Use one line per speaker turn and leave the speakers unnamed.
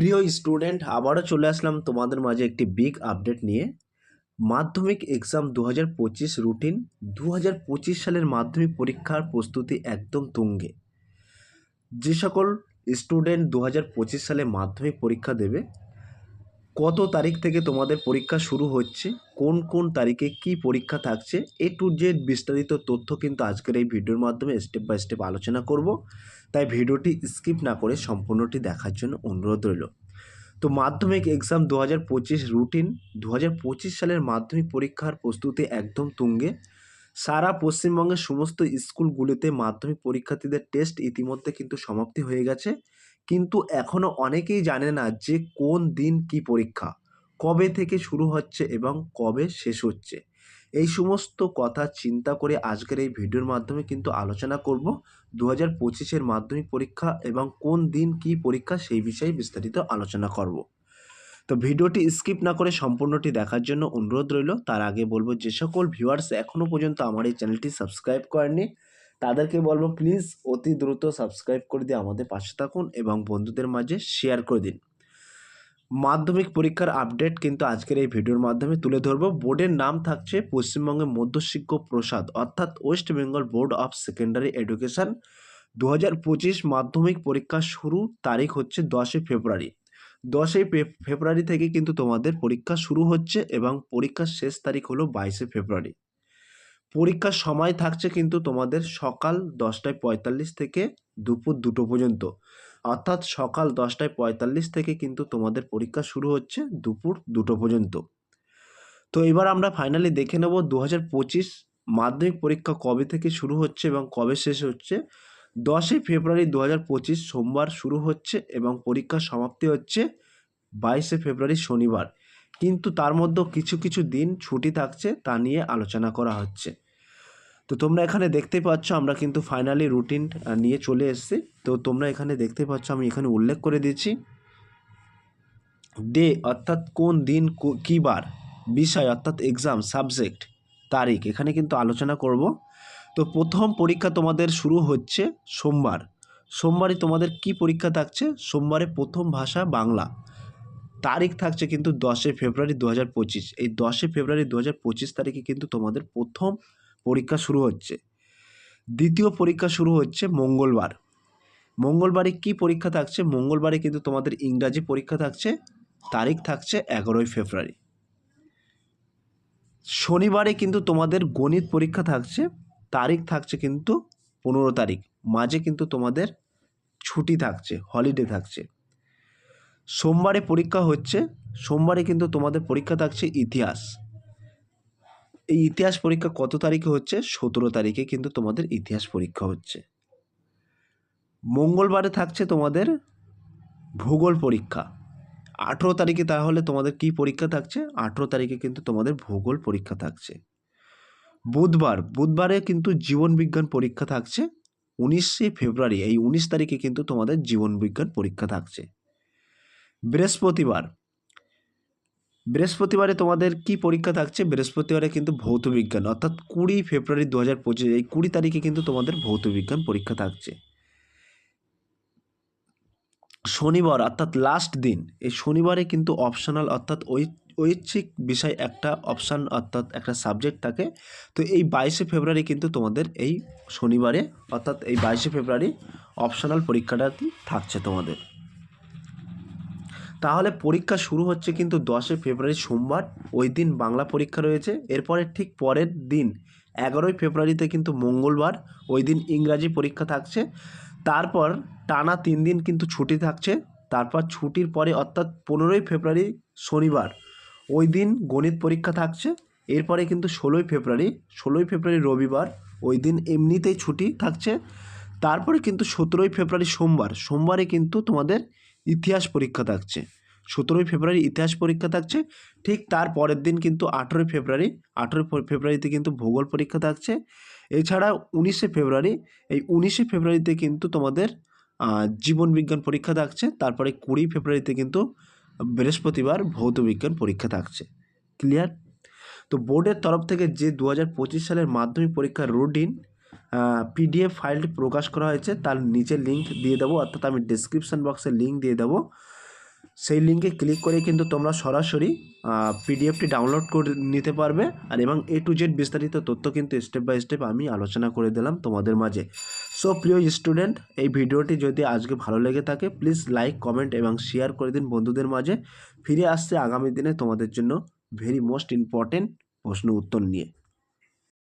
প্রিয় স্টুডেন্ট, আবারও চলে আসলাম তোমাদের মাঝে একটি বিগ আপডেট নিয়ে। মাধ্যমিক এক্সাম দু হাজার পঁচিশ রুটিন দু হাজার পঁচিশ সালের মাধ্যমিক পরীক্ষার প্রস্তুতি একদম তুঙ্গে। যে সকল স্টুডেন্ট দু হাজার পঁচিশ সালে মাধ্যমিক পরীক্ষা দেবে কত তারিখ থেকে তোমাদের পরীক্ষা শুরু হচ্ছে? কোন কোন তারিখে কি পরীক্ষা থাকছে? এ টু জেড বিস্তারিত তথ্য কিন্তু আজকের এই ভিডিওর মাধ্যমে স্টেপ বাই স্টেপ আলোচনা করব। তাই ভিডিওটি স্কিপ না করে সম্পূর্ণটি দেখার জন্য অনুরোধ রইল। তো মাধ্যমিক এক্সাম দু হাজার পঁচিশ রুটিন দু হাজার পঁচিশ সালের মাধ্যমিক পরীক্ষার প্রস্তুতি একদম তুঙ্গে। সারা পশ্চিমবঙ্গের সমস্ত স্কুলগুলিতে মাধ্যমিক পরীক্ষার্থীদের টেস্ট ইতিমধ্যে কিন্তু সমাপ্তি হয়ে গেছে। কিন্তু এখনও অনেকেই জানে না যে কোন দিন কি পরীক্ষা, কবে থেকে শুরু হচ্ছে এবং কবে শেষ হচ্ছে। এই সমস্ত কথা চিন্তা করে আজকের এই ভিডিওর মাধ্যমে কিন্তু আলোচনা করব দু হাজার পঁচিশের মাধ্যমিক পরীক্ষা এবং কোন দিন কি পরীক্ষা সেই বিষয়ে বিস্তারিত আলোচনা করব। তো ভিডিওটি স্কিপ না করে সম্পূর্ণটি দেখার জন্য অনুরোধ রইল। তার আগে বলব যে সকল ভিউয়ার্স এখনও পর্যন্ত আমার এই চ্যানেলটি সাবস্ক্রাইব করেননি তাদেরকে বলব প্লিজ অতি দ্রুত সাবস্ক্রাইব করে দিয়ে আমাদের পাশে থাকুন এবং বন্ধুদের মাঝে শেয়ার করে দিন। মাধ্যমিক পরীক্ষার আপডেট কিন্তু আজকের এই ভিডিওর মাধ্যমে তুলে ধরবো। বোর্ডের নাম থাকছে পশ্চিমবঙ্গের মধ্যশিক্ষক প্রসাদ, অর্থাৎ West Bengal board of secondary education দু মাধ্যমিক পরীক্ষা শুরু তারিখ হচ্ছে দশই ফেব্রুয়ারি। দশই ফেব্রুয়ারি থেকে কিন্তু তোমাদের পরীক্ষা শুরু হচ্ছে এবং পরীক্ষার শেষ তারিখ হলো বাইশে ফেব্রুয়ারি। পরীক্ষার সময় থাকছে কিন্তু তোমাদের সকাল দশটায় পঁয়তাল্লিশ থেকে দুপুর দুটো পর্যন্ত। অর্থাৎ সকাল দশটায় পঁয়তাল্লিশ থেকে কিন্তু তোমাদের পরীক্ষা শুরু হচ্ছে দুপুর দুটো পর্যন্ত। তো এবার আমরা ফাইনালি দেখে নেব দু হাজার পঁচিশ মাধ্যমিক পরীক্ষা কবে থেকে শুরু হচ্ছে এবং কবে শেষ হচ্ছে। দশই ফেব্রুয়ারি দু হাজার পঁচিশ সোমবার শুরু হচ্ছে এবং পরীক্ষার সমাপ্তি হচ্ছে বাইশে ফেব্রুয়ারি শনিবার। কিন্তু তার মধ্যেও কিছু কিছু দিন ছুটি থাকছে তা নিয়ে আলোচনা করা হচ্ছে। তো তোমরা এখানে দেখতে পাচ্ছ আমরা কিন্তু ফাইনালি রুটিন নিয়ে চলে এসেছি। তো তোমরা এখানে দেখতে পাচ্ছ আমি এখানে উল্লেখ করে দিচ্ছি ডে অর্থাৎ কোন দিন কী বার? বিষয় অর্থাৎ এক্সাম সাবজেক্ট তারিখ, এখানে কিন্তু আলোচনা করব। তো প্রথম পরীক্ষা তোমাদের শুরু হচ্ছে সোমবার। সোমবারে তোমাদের কি পরীক্ষা থাকছে? সোমবারে প্রথম ভাষা বাংলা। তারিখ থাকছে কিন্তু দশই ফেব্রুয়ারি দু হাজার পঁচিশ। এই দশই ফেব্রুয়ারি দু হাজার পঁচিশ তারিখে কিন্তু তোমাদের প্রথম পরীক্ষা শুরু হচ্ছে। দ্বিতীয় পরীক্ষা শুরু হচ্ছে মঙ্গলবার। মঙ্গলবারে কি পরীক্ষা থাকছে? মঙ্গলবারে কিন্তু তোমাদের ইংরাজি পরীক্ষা থাকছে, তারিখ থাকছে এগারোই ফেব্রুয়ারি। শনিবারে কিন্তু তোমাদের গণিত পরীক্ষা থাকছে, তারিখ থাকছে কিন্তু পনেরো তারিখ। মাঝে কিন্তু তোমাদের ছুটি থাকছে হলিডে থাকছে। সোমবারে পরীক্ষা হচ্ছে, সোমবারে কিন্তু তোমাদের পরীক্ষা থাকছে ইতিহাস। এই ইতিহাস পরীক্ষা কত তারিখে হচ্ছে? সতেরো তারিখে কিন্তু তোমাদের ইতিহাস পরীক্ষা হচ্ছে। মঙ্গলবারে থাকছে তোমাদের ভূগোল পরীক্ষা। আঠেরো তারিখে তাহলে তোমাদের কি পরীক্ষা থাকছে? আঠেরো তারিখে কিন্তু তোমাদের ভূগোল পরীক্ষা থাকছে। বুধবার, বুধবারে কিন্তু জীবন বিজ্ঞান পরীক্ষা থাকছে। উনিশে ফেব্রুয়ারি, এই উনিশ তারিখে কিন্তু তোমাদের জীবন বিজ্ঞান পরীক্ষা থাকছে। বৃহস্পতিবার। বৃহস্পতিবারে তোমাদের কি পরীক্ষা থাকছে? বৃহস্পতিবারে কিন্তু ভৌত বিজ্ঞান। অর্থাৎ কুড়ি ফেব্রুয়ারি দু হাজার পঁচিশ, এই কুড়ি তারিখে কিন্তু তোমাদের ভৌত বিজ্ঞান পরীক্ষা থাকছে। শনিবার, অর্থাৎ লাস্ট দিন, এই শনিবারে কিন্তু অপশনাল অর্থাৎ ঐচ্ছিক বিষয় একটা অপশান অর্থাৎ একটা সাবজেক্ট থাকে। তো এই বাইশে ফেব্রুয়ারি কিন্তু তোমাদের এই শনিবারে, অর্থাৎ এই বাইশে ফেব্রুয়ারি অপশনাল পরীক্ষাটা থাকছে তোমাদের? তাহলে পরীক্ষা শুরু হচ্ছে কিন্তু দশই ফেব্রুয়ারি সোমবার, ওই দিন বাংলা পরীক্ষা রয়েছে, এরপরে ঠিক পরের দিন, এগারোই ফেব্রুয়ারিতে কিন্তু মঙ্গলবার, ওই দিন ইংরাজি পরীক্ষা থাকছে, তারপর টানা তিন দিন কিন্তু ছুটি থাকছে, তারপর ছুটির পরে অর্থাৎ পনেরোই ফেব্রুয়ারি শনিবার, ওই দিন গণিত পরীক্ষা থাকছে, এরপরে কিন্তু ষোলোই ফেব্রুয়ারি ষোলোই ফেব্রুয়ারি রবিবার, ওই দিন এমনিতেই ছুটি থাকছে, তারপরে কিন্তু সতেরোই ফেব্রুয়ারি সোমবার, সোমবারে কিন্তু তোমাদের ইতিহাস পরীক্ষা থাকছে। সতেরোই ফেব্রুয়ারি ইতিহাস পরীক্ষা থাকছে। ঠিক তার পরের দিন কিন্তু আঠেরোই ফেব্রুয়ারি, আঠেরোই ফেব্রুয়ারিতে কিন্তু ভূগোল পরীক্ষা থাকছে। এছাড়া উনিশে ফেব্রুয়ারি, এই উনিশে ফেব্রুয়ারিতে কিন্তু তোমাদের জীবন বিজ্ঞান পরীক্ষা থাকছে। তারপরে কুড়ি ফেব্রুয়ারিতে কিন্তু বৃহস্পতিবার ভৌত বিজ্ঞান পরীক্ষা থাকছে। ক্লিয়ার? তো বোর্ডের তরফ থেকে যে দু হাজার পঁচিশ সালের মাধ্যমিক পরীক্ষার রুটিন পিডিএফ ফাইলটি প্রকাশ করা হয়েছে, তার নিচে লিঙ্ক দিয়ে দেবো, অর্থাৎ আমি ডিসক্রিপশান বক্সে লিঙ্ক দিয়ে দেবো। সেই লিঙ্কে ক্লিক করে কিন্তু তোমরা সরাসরি পিডিএফটি ডাউনলোড করে নিতে পারবে। আর এবং এ টু জেড বিস্তারিত তথ্য কিন্তু স্টেপ বাই স্টেপ আমি আলোচনা করে দিলাম তোমাদের মাঝে। সো প্রিয় স্টুডেন্ট এই ভিডিওটি যদি আজকে ভালো লেগে থাকে প্লিজ লাইক কমেন্ট এবং শেয়ার করে দিন বন্ধুদের মাঝে। ফিরে আসছে আগামী দিনে তোমাদের জন্য ভেরি মোস্ট ইম্পর্টেন্ট প্রশ্ন উত্তর নিয়ে।